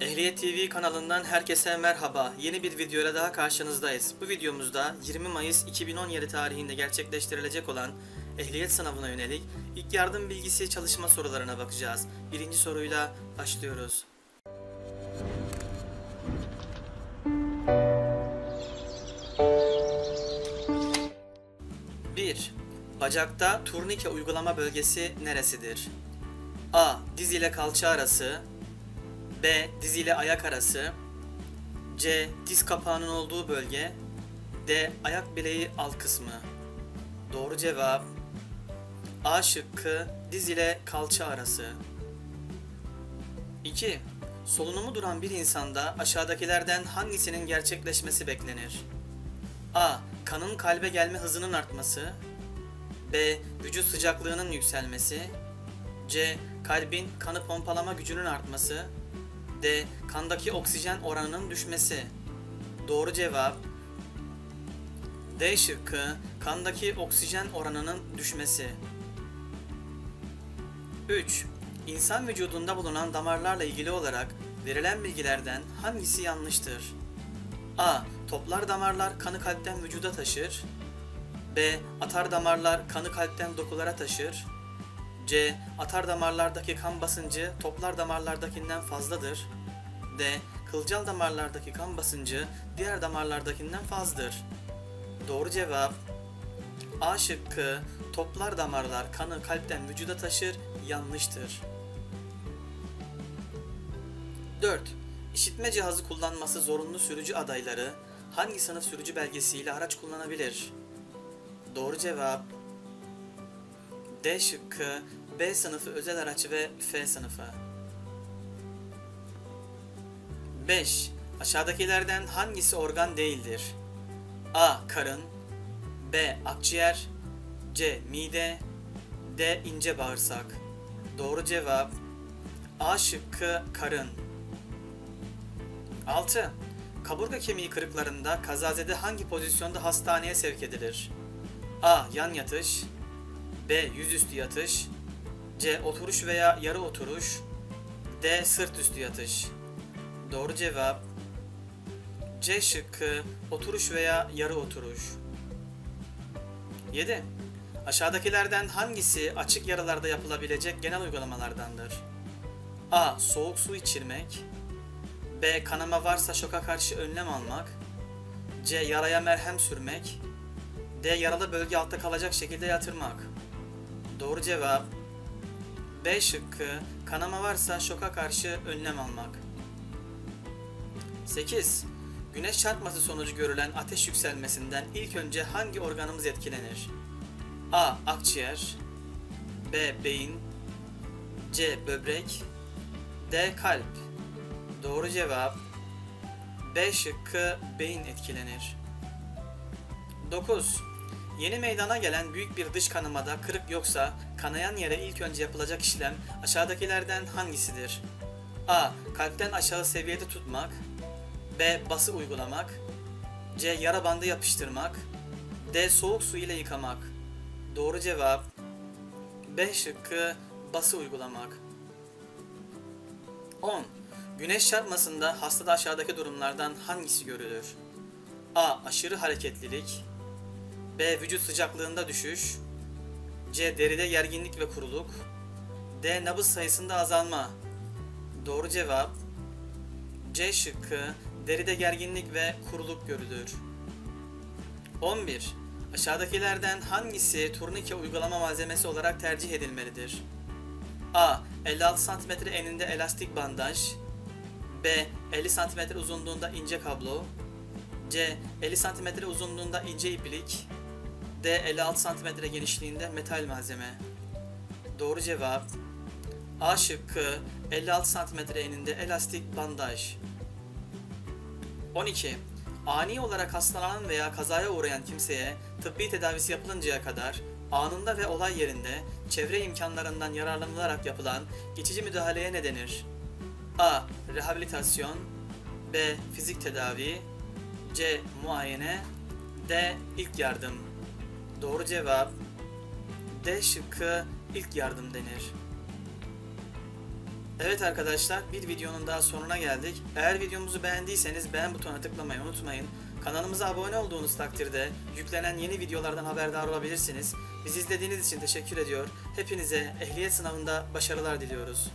Ehliyet TV kanalından herkese merhaba. Yeni bir videoyla daha karşınızdayız. Bu videomuzda 20 Mayıs 2017 tarihinde gerçekleştirilecek olan ehliyet sınavına yönelik ilk yardım bilgisi çalışma sorularına bakacağız. Birinci soruyla başlıyoruz. Bacakta turnike uygulama bölgesi neresidir? A. Diz ile kalça arası B. Diz ile ayak arası C. Diz kapağının olduğu bölge D. Ayak bileği alt kısmı Doğru cevap A şıkkı diz ile kalça arası 2. Solunumu duran bir insanda aşağıdakilerden hangisinin gerçekleşmesi beklenir? A. Kanın kalbe gelme hızının artması B. Vücut sıcaklığının yükselmesi C. Kalbin kanı pompalama gücünün artması D. Kandaki oksijen oranının düşmesi Doğru cevap D şıkkı kandaki oksijen oranının düşmesi 3. İnsan vücudunda bulunan damarlarla ilgili olarak verilen bilgilerden hangisi yanlıştır? A. Toplar damarlar kanı kalpten vücuda taşır. B. Atar damarlar kanı kalpten dokulara taşır. C. Atar damarlardaki kan basıncı toplar damarlardakinden fazladır. D. Kılcal damarlardaki kan basıncı diğer damarlardakinden fazladır. Doğru cevap A şıkkı toplar damarlar kanı kalpten vücuda taşır yanlıştır. 4. İşitme cihazı kullanması zorunlu sürücü adayları hangi sınıf sürücü belgesiyle araç kullanabilir? Doğru cevap D şıkkı B sınıfı özel araç ve F sınıfı. 5. Aşağıdakilerden hangisi organ değildir? A. Karın B. Akciğer C. Mide D. ince bağırsak Doğru cevap A şıkkı karın 6. Kaburga kemiği kırıklarında kazazede hangi pozisyonda hastaneye sevk edilir? A. Yan yatış B. Yüzüstü yatış C. Oturuş veya yarı oturuş D. Sırt üstü yatış Doğru cevap C şıkkı oturuş veya yarı oturuş 7. Aşağıdakilerden hangisi açık yaralarda yapılabilecek genel uygulamalardandır? A. Soğuk su içirmek B. Kanama varsa şoka karşı önlem almak C. Yaraya merhem sürmek D. Yaralı bölge altta kalacak şekilde yatırmak Doğru cevap B şıkkı kanama varsa şoka karşı önlem almak 8. Güneş çarpması sonucu görülen ateş yükselmesinden ilk önce hangi organımız etkilenir? A. Akciğer B. Beyin C. Böbrek D. Kalp Doğru cevap B şıkkı beyin etkilenir. 9. Yeni meydana gelen büyük bir dış kanamada kırık yoksa kanayan yere ilk önce yapılacak işlem aşağıdakilerden hangisidir? A. Kalpten aşağı seviyede tutmak B. Bası uygulamak C. Yara bandı yapıştırmak D. Soğuk su ile yıkamak Doğru cevap B şıkkı bası uygulamak 10. Güneş çarpmasında hastada aşağıdaki durumlardan hangisi görülür? A. Aşırı hareketlilik B. Vücut sıcaklığında düşüş C. Deride gerginlik ve kuruluk D. Nabız sayısında azalma Doğru cevap C şıkkı deride gerginlik ve kuruluk görülür. 11. Aşağıdakilerden hangisi turnike uygulama malzemesi olarak tercih edilmelidir? A. 56 cm eninde elastik bandaj B. 50 cm uzunluğunda ince kablo C. 50 cm uzunluğunda ince iplik D. 56 cm genişliğinde metal malzeme Doğru cevap A şıkkı 56 cm eninde elastik bandaj 12. Ani olarak hastalanan veya kazaya uğrayan kimseye tıbbi tedavisi yapılıncaya kadar anında ve olay yerinde çevre imkanlarından yararlanılarak yapılan geçici müdahaleye ne denir? A. Rehabilitasyon B. Fizik tedavi C. Muayene D. İlk yardım Doğru cevap D şıkkı ilk yardım denir. Evet arkadaşlar bir videonun daha sonuna geldik. Eğer videomuzu beğendiyseniz beğen butonuna tıklamayı unutmayın. Kanalımıza abone olduğunuz takdirde yüklenen yeni videolardan haberdar olabilirsiniz. Bizi izlediğiniz için teşekkür ediyor. Hepinize ehliyet sınavında başarılar diliyoruz.